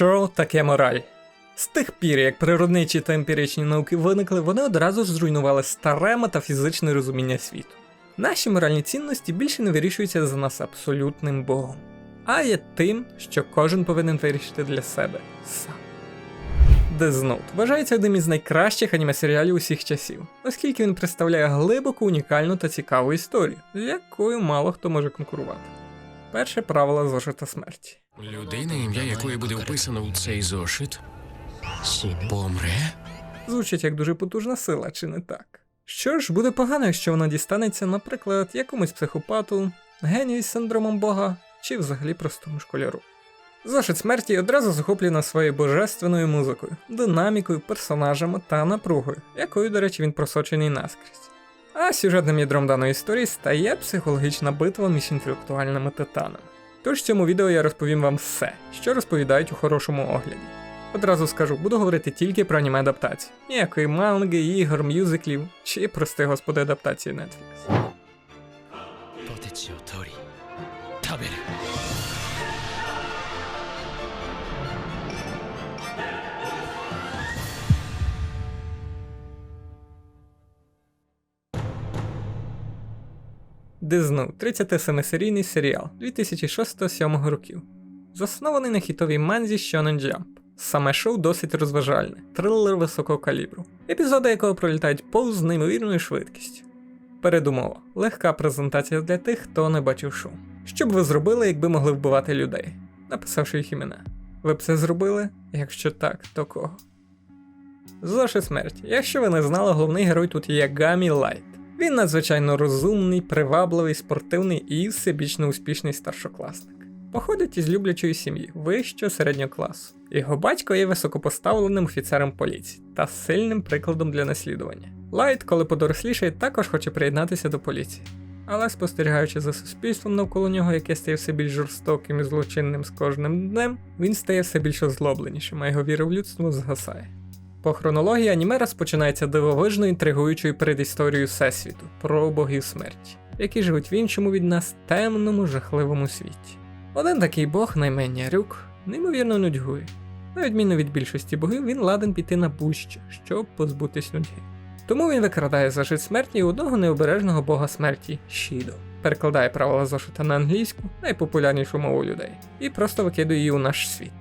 Що таке мораль? З тих пір, як природничі та емпіричні науки виникли, вони одразу ж зруйнували старе метафізичне розуміння світу. Наші моральні цінності більше не вирішуються за нас абсолютним Богом, а є тим, що кожен повинен вирішити для себе сам. Death Note вважається одним із найкращих аніме-серіалів усіх часів, оскільки він представляє глибоку, унікальну та цікаву історію, з якою мало хто може конкурувати. Перше правило зошита смерті. Людина, ім'я якої буде вписано у цей зошит, помре? Звучить як дуже потужна сила, чи не так? Що ж, буде погано, якщо вона дістанеться, наприклад, якомусь психопату, генію з синдромом Бога, чи взагалі простому школяру. Зошит смерті одразу захоплена своєю божественною музикою, динамікою, персонажами та напругою, якою, до речі, він просочений наскрізь. А сюжетним ядром даної історії стає психологічна битва між інтелектуальними титанами. Тож в цьому відео я розповім вам все, що розповідають у хорошому огляді. Одразу скажу, буду говорити тільки про аніме адаптації. Ніякої манги, ігор, мюзиклів чи прости господи адаптації Netflix. Дизну 37-серійний серіал 2006-2007 років. Заснований на хітовій манзі Shonen Jump. Саме шоу досить розважальне, трилер високого калібру, епізоди якого пролітають повз неймовірною швидкістю. Передумова легка презентація для тих, хто не бачив шоу. Що б ви зробили, якби могли вбивати людей, написавши їх імена? Ви б це зробили? Якщо так, то кого? Зошит смерті. Якщо ви не знали, головний герой тут є Гамі Лайт. Він надзвичайно розумний, привабливий, спортивний і всебічно успішний старшокласник. Походить із люблячої сім'ї, вищого середнього класу. Його батько є високопоставленим офіцером поліції та сильним прикладом для наслідування. Лайт, коли подорослішає, також хоче приєднатися до поліції. Але спостерігаючи за суспільством навколо нього, яке стає все більш жорстоким і злочинним з кожним днем, він стає все більш озлобленішим, а його віра в людство згасає. По хронології аніме розпочинається дивовижно інтригуючою передісторією Всесвіту про богів смерті, які живуть в іншому від нас темному, жахливому світі. Один такий бог, наймення Рюк, неймовірно нудьгує. На відміну від більшості богів, він ладен піти на будь-що, щоб позбутись нудьги. Тому він викрадає зашит смерті одного необережного бога смерті Шідо, перекладає правила зошита на англійську, найпопулярнішу мову людей, і просто викидує її у наш світ.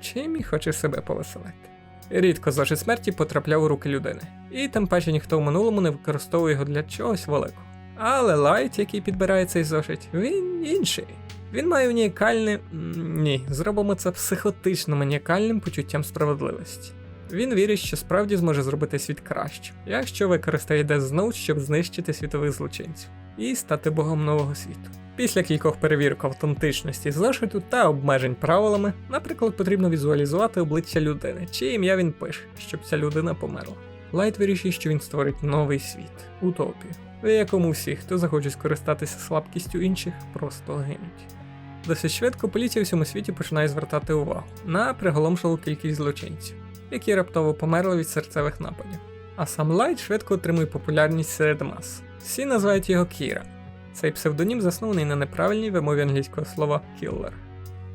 Чим і хоче себе повеселити. Рідко зошит смерті потрапляв у руки людини, і тим паче ніхто в минулому не використовує його для чогось великого. Але Лайт, який підбирає цей зошит, він інший. Він має унікальне. Ні, зробимо це психотично маніакальним почуттям справедливості. Він вірить, що справді зможе зробити світ кращим, якщо використає Death Note, щоб знищити світових злочинців і стати богом нового світу. Після кількох перевірок автентичності зошиту та обмежень правилами, наприклад, потрібно візуалізувати обличчя людини, чиє ім'я він пише, щоб ця людина померла. Лайт вирішує, що він створить новий світ утопію, в якому всі, хто захоче скористатися слабкістю інших, просто гинуть. Досить швидко поліція у всьому світі починає звертати увагу на приголомшливу кількість злочинців, які раптово померли від серцевих нападів. А сам Лайт швидко отримує популярність серед мас. Всі називають його Кіра. Цей псевдонім заснований на неправильній вимові англійського слова кіллер.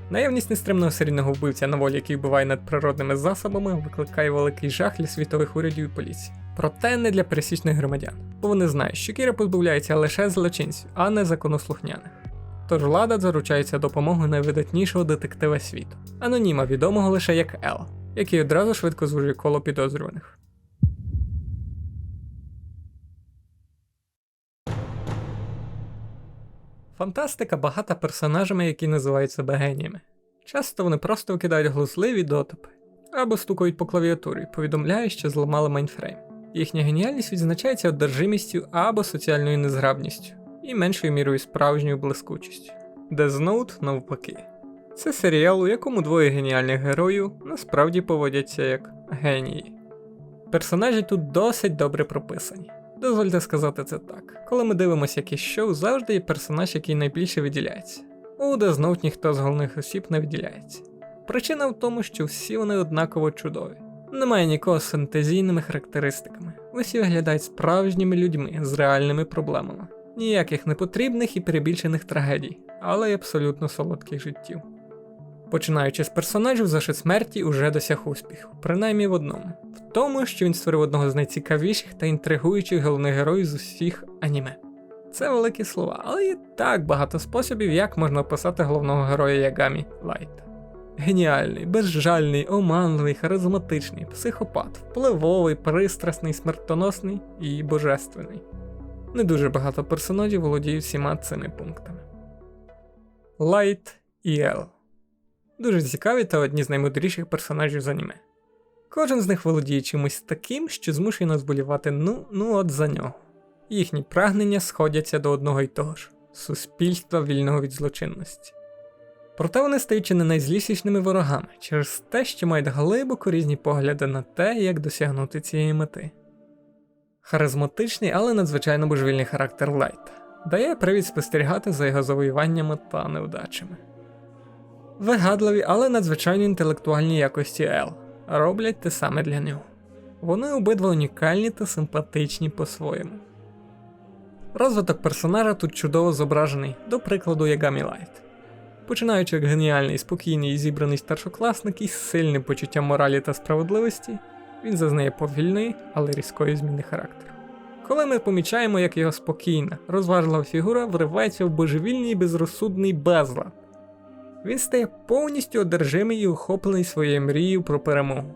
Наявність нестримного серійного вбивця на волі, який вбиває над природними засобами, викликає великий жах для світових урядів і поліції. Проте не для пересічних громадян, бо вони знають, що Кіра позбавляється лише злочинців, а не законослухняних. Тож влада заручається допомогою найвидатнішого детектива світу, аноніма відомого лише як Ел, який одразу швидко звужує коло підозрюваних. Фантастика багата персонажами, які називають себе геніями. Часто вони просто викидають глузливі дотипи або стукають по клавіатурі, повідомляють, що зламали майнфрейм. Їхня геніальність відзначається одержимістю або соціальною незграбністю, і меншою мірою справжньою блискучістю. Death навпаки. Це серіал, у якому двоє геніальних героїв насправді поводяться як генії. Персонажі тут досить добре прописані. Дозвольте сказати це так. Коли ми дивимося якесь шоу, завжди є персонаж, який найбільше виділяється. У Death Note ніхто з головних осіб не виділяється. Причина в тому, що всі вони однаково чудові. Немає нікого з фантазійними характеристиками. Усі виглядають справжніми людьми з реальними проблемами. Ніяких непотрібних і перебільшених трагедій, але й абсолютно солодких життів. Починаючи з персонажів, зошит смерті уже досяг успіху, принаймні в одному: в тому, що він створив одного з найцікавіших та інтригуючих головних героїв з усіх аніме. Це великі слова, але є так багато способів, як можна описати головного героя Ягамі Лайта. Геніальний, безжальний, оманливий, харизматичний, психопат, впливовий, пристрасний, смертоносний і божественний. Не дуже багато персонажів володіють всіма цими пунктами. Лайт і Ел. Дуже цікаві та одні з наймудріших персонажів з аніме. Кожен з них володіє чимось таким, що змушує нас болівати ну, ну от за нього. Їхні прагнення сходяться до одного й того ж суспільства вільного від злочинності. Проте вони стають чи не найзлісішними ворогами через те, що мають глибоко різні погляди на те, як досягнути цієї мети. Харизматичний, але надзвичайно божевільний характер Лайта дає привід спостерігати за його завоюваннями та невдачами. Вигадливі, але надзвичайно інтелектуальні якості Ел роблять те саме для нього. Вони обидва унікальні та симпатичні по-своєму. Розвиток персонажа тут чудово зображений, до прикладу, Ягамі Лайт. Починаючи як геніальний, спокійний і зібраний старшокласник із сильним почуттям моралі та справедливості, він зазнає повільної, але різкої зміни характеру. Коли ми помічаємо, як його спокійна, розважлива фігура вривається в божевільний і безрозсудний безлад, він стає повністю одержимий і охоплений своєю мрією про перемогу.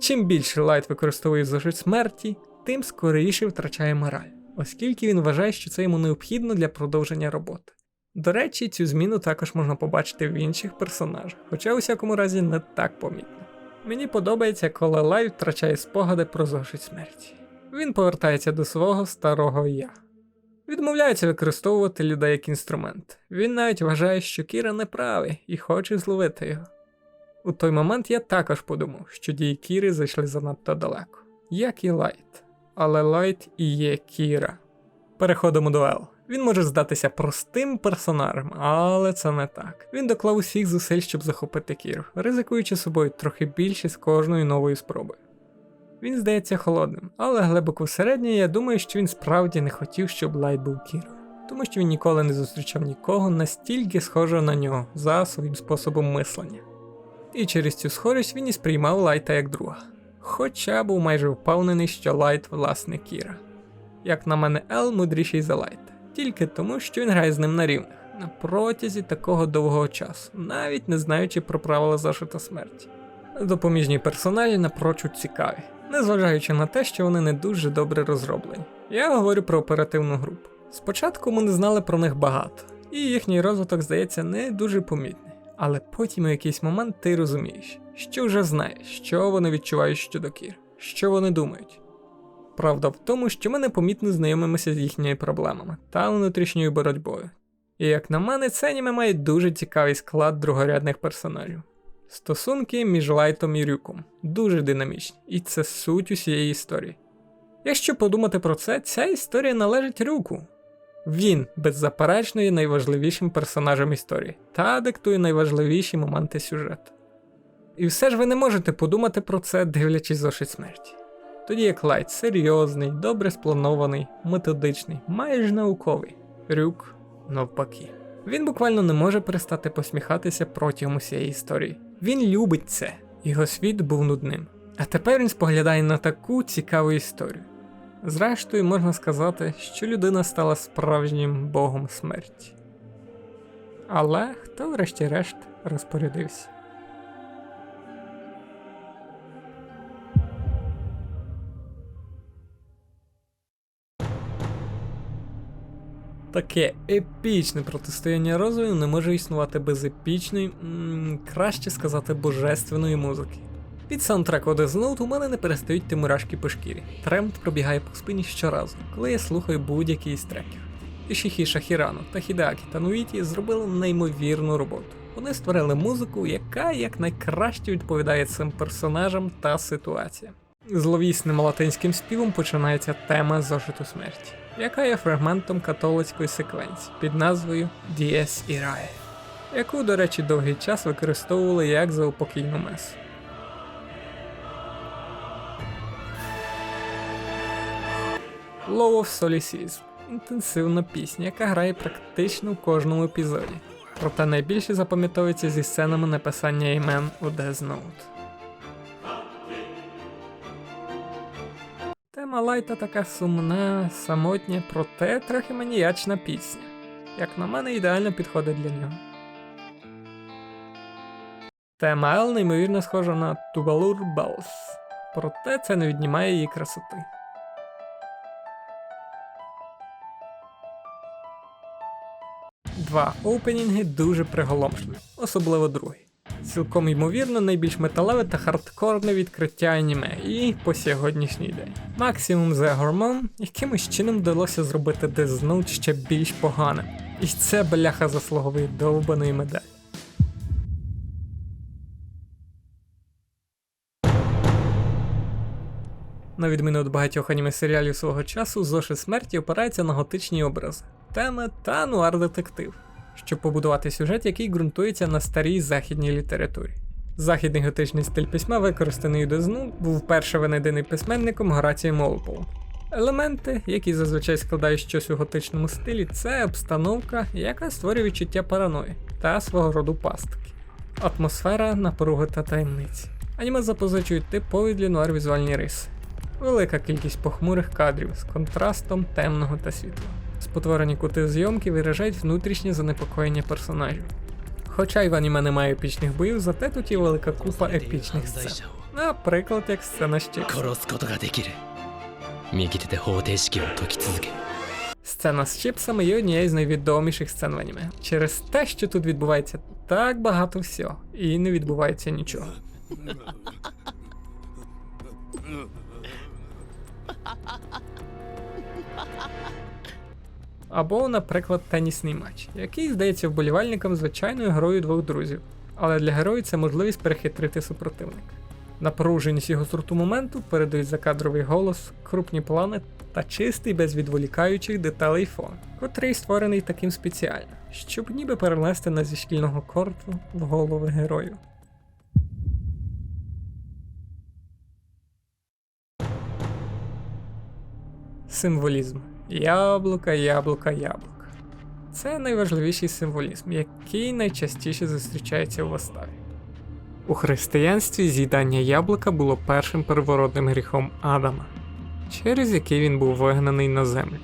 Чим більше Лайт використовує зошит смерті, тим скоріше втрачає мораль, оскільки він вважає, що це йому необхідно для продовження роботи. До речі, цю зміну також можна побачити в інших персонажах, хоча у всякому разі не так помітно. Мені подобається, коли Лайт втрачає спогади про зошит смерті. Він повертається до свого старого я. Відмовляється використовувати людей як інструмент. Він навіть вважає, що Кіра не правий і хоче зловити його. У той момент я також подумав, що дії Кіри зайшли занадто далеко, як і Лайт. Але Лайт і є Кіра. Переходимо до Ел. Він може здатися простим персонажем, але це не так. Він доклав усіх зусиль, щоб захопити Кіру, ризикуючи собою трохи більше з кожною новою спробою. Він здається холодним, але глибоко всередині я думаю, що він справді не хотів, щоб Лайт був Кірою, тому що він ніколи не зустрічав нікого настільки схожого на нього за своїм способом мислення. І через цю схожість він і сприймав Лайта як друга. Хоча був майже впевнений, що Лайт власне Кіра. Як на мене, Ел мудріший за Лайта, тільки тому, що він грає з ним на рівних на протязі такого довгого часу, навіть не знаючи про правила зашита смерті. Допоміжні персоналі напрочуд цікаві, незважаючи на те, що вони не дуже добре розроблені. Я говорю про оперативну групу. Спочатку ми не знали про них багато, і їхній розвиток здається не дуже помітний. Але потім у якийсь момент ти розумієш, що вже знаєш, що вони відчувають щодо Кір, що вони думають. Правда в тому, що ми непомітно знайомимося з їхніми проблемами та внутрішньою боротьбою. І як на мене, це аніме має дуже цікавий склад другорядних персонажів. Стосунки між Лайтом і Рюком дуже динамічні, і це суть усієї історії. Якщо подумати про це, ця історія належить Рюку. Він, беззаперечно, є найважливішим персонажем історії та диктує найважливіші моменти сюжету. І все ж ви не можете подумати про це, дивлячись зошит смерті. Тоді як Лайт серйозний, добре спланований, методичний, майже науковий, Рюк навпаки. Він буквально не може перестати посміхатися протягом усієї історії. Він любить це, його світ був нудним. А тепер він споглядає на таку цікаву історію. Зрештою, можна сказати, що людина стала справжнім богом смерті. Але хто, врешті-решт, розпорядився? Таке епічне протистояння розвою не може існувати без епічної, м, краще сказати, божественної музики. Під саундтрек Odyssey Note у мене не перестають ти мурашки по шкірі. Тремт пробігає по спині щоразу, коли я слухаю будь-який із треків. Ішіхі Шахірану та Хідеакі Тануїті зробили неймовірну роботу. Вони створили музику, яка якнайкраще відповідає цим персонажам та ситуаціям. Зловісним латинським співом починається тема зошиту смерті, яка є фрагментом католицької секвенції під назвою Dies Irae, яку, до речі, довгий час використовували як заупокійну месу. Law of Solecism інтенсивна пісня, яка грає практично в кожному епізоді. Проте найбільше запам'ятовується зі сценами написання імен у Death Note. Тема Лайта така сумна, самотня, проте трохи маніячна пісня. Як на мене, ідеально підходить для нього. Тема Ел неймовірно схожа на Tubalur Bells, проте це не віднімає її красоти. Два опенінги дуже приголомшливі, особливо другий. Цілком ймовірно, найбільш металеве та хардкорне відкриття аніме і по сьогоднішній день. Максимум The Hormone якимось чином вдалося зробити Death Note ще більш поганим. І це бляха заслуговує довбаної медаль. На відміну від багатьох аніме серіалів свого часу, зошит смерті опирається на готичні образи, теми та нуар-детектив, щоб побудувати сюжет, який ґрунтується на старій західній літературі. Західний готичний стиль письма, використаний у Дезну, був вперше винайдений письменником Горацієм Олполом. Елементи, які зазвичай складають щось у готичному стилі, це обстановка, яка створює відчуття параної та свого роду пастки, атмосфера, напруги та таємниці. Аніме запозичують типові для нуар візуальні риси. Велика кількість похмурих кадрів з контрастом темного та світлого. Потворені кути зйомки виражають внутрішнє занепокоєння персонажів. Хоча й в аніме немає епічних боїв, зате тут є велика купа епічних сцен. Наприклад, як сцена щепсу. Сцена з чіпсами є однією з найвідоміших сцен в аніме. Через те, що тут відбувається так багато всього, і не відбувається нічого. Або, наприклад, тенісний матч, який здається вболівальникам звичайною грою двох друзів, але для героїв це можливість перехитрити супротивника. Напруженість і гостроту моменту передають закадровий голос, крупні плани та чистий без відволікаючих деталей фон, котрий створений таким спеціально, щоб ніби перенести нас зі шкільного корту в голови герою. Символізм. Яблука, яблука, яблука. Це найважливіший символізм, який найчастіше зустрічається у виставі. У християнстві з'їдання яблука було першим первородним гріхом Адама, через який він був вигнаний на землю.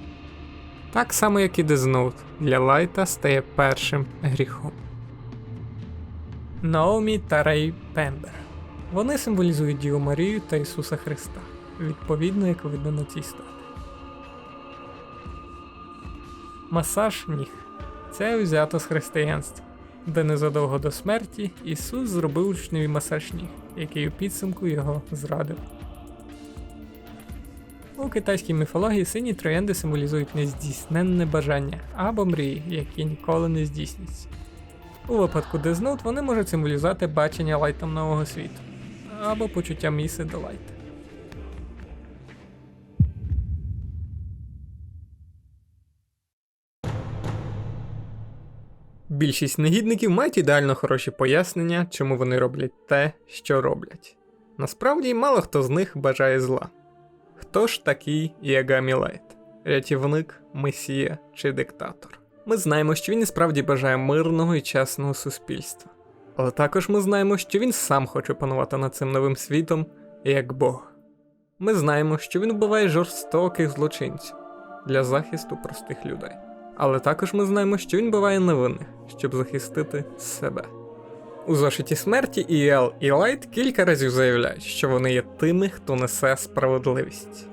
Так само, як і Дезнот для Лайта стає першим гріхом. Наомі та Рей Пембер. Вони символізують Діву Марію та Ісуса Христа, відповідно, як видно на цій статі. Масаж ніг. Це взято з християнства, де незадовго до смерті Ісус зробив учневі масаж ніг, який у підсумку його зрадив. У китайській міфології сині троянди символізують нездійсненне бажання або мрії, які ніколи не здійсняться. У випадку Note вони можуть символізувати бачення лайтом нового світу або почуття міси до лайта. Більшість негідників мають ідеально хороші пояснення, чому вони роблять те, що роблять. Насправді, мало хто з них бажає зла. Хто ж такий Ягамі Лайт? Рятівник, месія чи диктатор? Ми знаємо, що він і справді бажає мирного і чесного суспільства. Але також ми знаємо, що він сам хоче панувати над цим новим світом як Бог. Ми знаємо, що він вбиває жорстоких злочинців для захисту простих людей. Але також ми знаємо, що він буває невинних, щоб захистити себе. У зошиті смерті і Ел і Лайт кілька разів заявляють, що вони є тими, хто несе справедливість.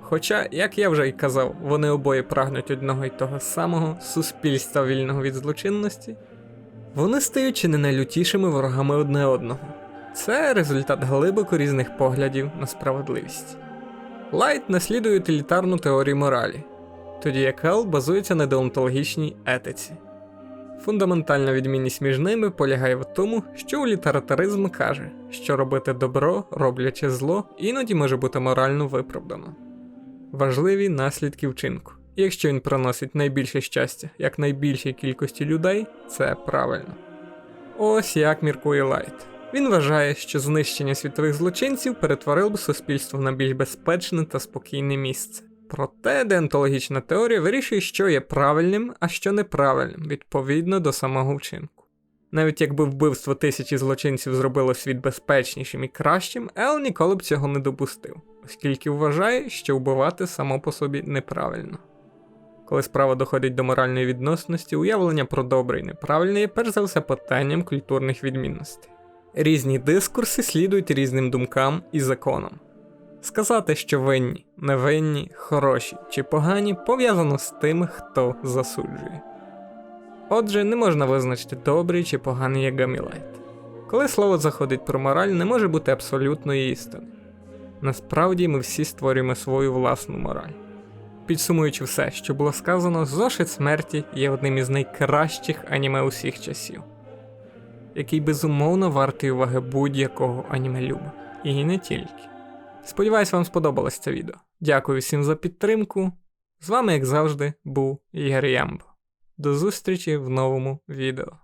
Хоча, як я вже й казав, вони обоє прагнуть одного й того самого суспільства вільного від злочинності, вони стають чи не найлютішими ворогами одне одного. Це результат глибоко різних поглядів на справедливість. Лайт наслідує утилітарну теорію моралі, тоді як Ел базується на деонтологічній етиці. Фундаментальна відмінність між ними полягає в тому, що улітератаризм каже, що робити добро, роблячи зло, іноді може бути морально виправдано. Важливі наслідки вчинку. Якщо він приносить найбільше щастя як найбільшій кількості людей, це правильно. Ось як міркує Лайт. Він вважає, що знищення світових злочинців перетворило б суспільство на більш безпечне та спокійне місце. Проте деонтологічна теорія вирішує, що є правильним, а що неправильним, відповідно до самого вчинку. Навіть якби вбивство тисячі злочинців зробило світ безпечнішим і кращим, Ел ніколи б цього не допустив, оскільки вважає, що вбивати само по собі неправильно. Коли справа доходить до моральної відносності, уявлення про добре і неправильне є перш за все питанням культурних відмінностей. Різні дискурси слідують різним думкам і законам. Сказати, що винні, невинні, хороші чи погані пов'язано з тим, хто засуджує. Отже, не можна визначити добрий чи поганий як гамілайт. Коли слово заходить про мораль, не може бути абсолютної істини. Насправді ми всі створюємо свою власну мораль. Підсумуючи все, що було сказано, зошит смерті є одним із найкращих аніме усіх часів, який безумовно вартий уваги будь-якого аніме люба. І не тільки. Сподіваюсь, вам сподобалось це відео. Дякую всім за підтримку. З вами, як завжди, був Ігор Ямбо. До зустрічі в новому відео.